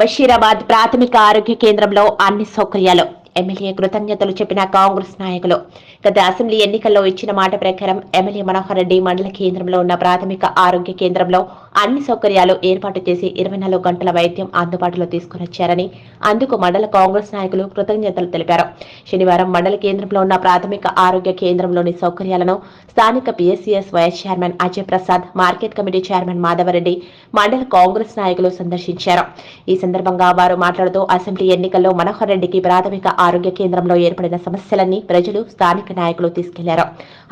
బషీరాబాద్ ప్రాథమిక ఆరోగ్య కేంద్రంలో అన్ని సౌకర్యాలు. ఎమ్మెల్యే కృతజ్ఞతలు చెప్పిన కాంగ్రెస్ నాయకులు. గత అసెంబ్లీ ఎన్నికల్లో ఇచ్చిన మాట ప్రకారం ఎమ్మెల్యే మనోహర్ రెడ్డి మండల కేంద్రంలో ఉన్న ప్రాథమిక ఆరోగ్య కేంద్రంలో అన్ని సౌకర్యాలు ఏర్పాటు చేసి ఇరవై నాలుగు గంటల వైద్యం అందుబాటులో తీసుకునొచ్చారని అందుకు మండల కాంగ్రెస్ నాయకులు కృతజ్ఞతలు తెలిపారు. శనివారం మండల కేంద్రంలో ఉన్న ప్రాథమిక ఆరోగ్య కేంద్రంలోని సౌకర్యాలను స్థానిక PSCS vice chairman Ajay Prasad market committee chairman Madhava Reddy మండల కాంగ్రెస్ నాయకులు సందర్శించారు. ఈ సందర్భంగా వారు మాట్లాడుతూ అసెంబ్లీ ఎన్నికల్లో మనోహర్ రెడ్డికి ప్రాథమిక ఆరోగ్య కేంద్రంలో ఏర్పడిన సమస్యలన్నీ ప్రజలు స్థానిక నాయకులు తీసుకెళ్ళారు.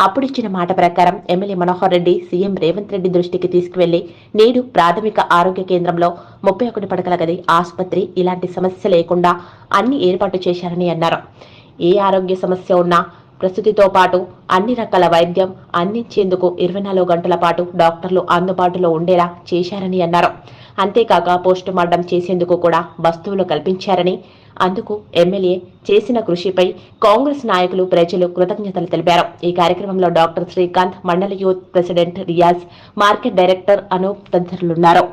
అప్పుడిచ్చిన మాట ప్రకారం ఎమ్మెల్యే మనోహర్ రెడ్డి సీఎం రేవంత్ రెడ్డి దృష్టికి తీసుకువెళ్ళి నేడు ప్రాథమిక ఆరోగ్య కేంద్రంలో ముప్పై ఒకటి పడకల గది ఆసుపత్రి ఇలాంటి సమస్య లేకుండా అన్ని ఏర్పాటు చేశారని అన్నారు. ఏ ఆరోగ్య సమస్య ఉన్నా ప్రస్తుతితో పాటు అన్ని రకాల వైద్యం అందించేందుకు ఇరవై నాలుగు గంటల పాటు డాక్టర్లు అందుబాటులో ఉండేలా చేశారని అన్నారు. అంతేకాక పోస్టుమార్టం చేసేందుకు కూడా వస్తువులు కల్పించారని అందుకు ఎమ్మెల్యే చేసిన కృషిపై కాంగ్రెస్ నాయకులు ప్రజలు కృతజ్ఞతలు తెలిపారు. ఈ కార్యక్రమంలో డాక్టర్ శ్రీకాంత్ మండల youth president Riyaz market director Anoop తదితరులున్నారు.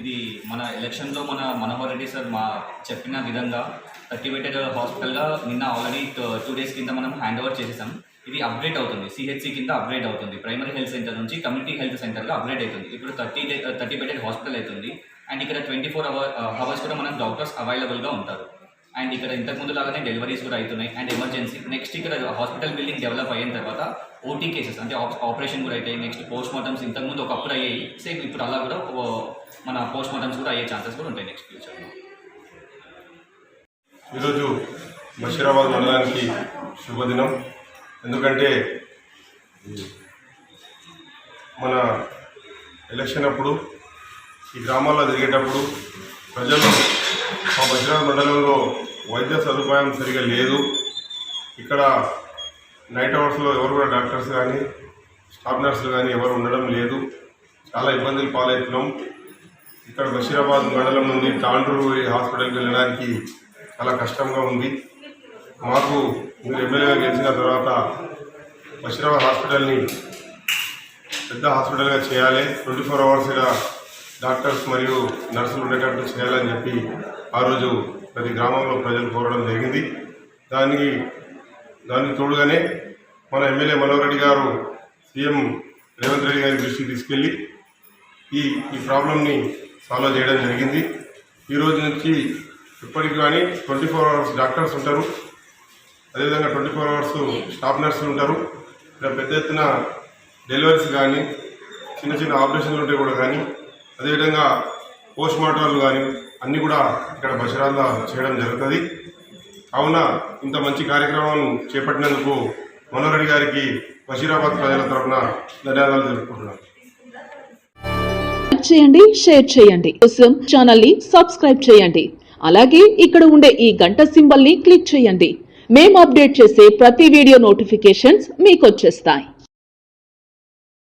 ఇది మన ఎలక్షన్లో మన మనోహర్ రెడ్డి సార్ మా చెప్పిన విధంగా థర్టీ బెటెడ్ హాస్పిటల్గా నిన్న ఆల్రెడీ టూ డేస్ కింద మనం హ్యాండ్ ఓవర్ చేసేసాం. ఇది అప్గ్రేడ్ అవుతుంది. సిహెచ్సి కింద అప్గ్రేడ్ అవుతుంది. ప్రైమరీ హెల్త్ సెంటర్ నుంచి కమ్యూనిటీ హెల్త్ సెంటర్గా అప్గ్రేడ్ అవుతుంది. ఇప్పుడు థర్టీ థర్టీ బెడెడ్ హాస్పిటల్ అవుతుంది. అండ్ ఇక్కడ ట్వంటీ ఫోర్ అవర్ అవర్స్ కూడా మనం డాక్టర్స్ అవైలబుల్గా ఉంటారు. అండ్ ఇక్కడ ఇంతకుముందు లాగానే డెలివరీస్ కూడా అవుతున్నాయి. అండ్ ఎమర్జెన్సీ నెక్స్ట్ ఇక్కడ హాస్పిటల్ బిల్డింగ్ డెవలప్ అయిన తర్వాత ఓటీ కేసెస్ అంటే ఆపరేషన్ కూడా అవుతాయి నెక్స్ట్ పోస్ట్ మార్టమ్స్ ఇంతకుముందు ఒకప్పుడు అయ్యాయి. సేమ్ ఇప్పుడు అలా కూడా మన పోస్ట్ మార్టమ్స్ కూడా అయ్యే ఛాన్సెస్ కూడా ఉంటాయి నెక్స్ట్ ఫ్యూచర్లో ఈరోజు బషీరాబాద్ మండలానికి శుభదినం. ఎందుకంటే మన ఎలక్షన్ అప్పుడు ఈ గ్రామాల్లో జరిగేటప్పుడు ప్రజలు మా బషీరాబాద్ మండలంలో వైద్య సదుపాయం సరిగా లేదు. ఇక్కడ నైట్ అవర్స్లో ఎవరు కూడా డాక్టర్స్ కానీ స్టాఫ్ నర్సులు కానీ ఎవరు ఉండడం లేదు. చాలా ఇబ్బందులు పాలవుతున్నాం. ఇక్కడ బషీరాబాద్ మండలం నుండి తాండ్రు హాస్పిటల్కి వెళ్ళడానికి చాలా కష్టంగా ఉంది. మాకు మీరు ఎమ్మెల్యేగా గెలిచిన తర్వాత బషీరాబాద్ హాస్పిటల్ని పెద్ద హాస్పిటల్గా చేయాలి. ట్వంటీ ఫోర్ అవర్స్గా డాక్టర్స్ మరియు నర్సులు ఉండేటట్టు చేయాలని చెప్పి ఆ రోజు ప్రతి గ్రామంలో ప్రజలు కోరడం జరిగింది. దానికి దానికి తోడుగానే మన ఎమ్మెల్యే మనోహర్ రెడ్డి గారు సీఎం రేవంత్ రెడ్డి గారి దృష్టికి తీసుకెళ్ళి ఈ ఈ ప్రాబ్లమ్ని సాల్వ్ చేయడం జరిగింది. ఈరోజు నుంచి ఇప్పటికి కానీ ట్వంటీ ఫోర్ అవర్స్ డాక్టర్స్ ఉంటారు. అదేవిధంగా ట్వంటీ ఫోర్ అవర్స్ స్టాఫ్ నర్సులు ఉంటారు. ఇక్కడ పెద్ద ఎత్తున డెలివరీస్ కానీ చిన్న చిన్న ఆపరేషన్లు ఉంటే కూడా కానీ అదేవిధంగా పోస్ట్ మార్టాలు కానీ అన్నీ కూడా ఇక్కడ బషరాల్లో చేయడం జరుగుతుంది. కావున ఇంత మంచి కార్యక్రమాలను చేపట్టినందుకు మనోహర్ గారికి బషీరాబాద్ ప్రజల తరఫున ధన్యవాదాలు తెలుపుకుంటున్నాను. చేయండి షేర్ చేయండి. కోసం ఛానల్ని సబ్స్క్రైబ్ చేయండి. అలాగే ఇక్కడ ఉండే ఈ గంట సింబల్ని క్లిక్ చేయండి. మేము అప్డేట్ చేసే ప్రతి వీడియో నోటిఫికేషన్స్ మీకు వచ్చేస్తాయి.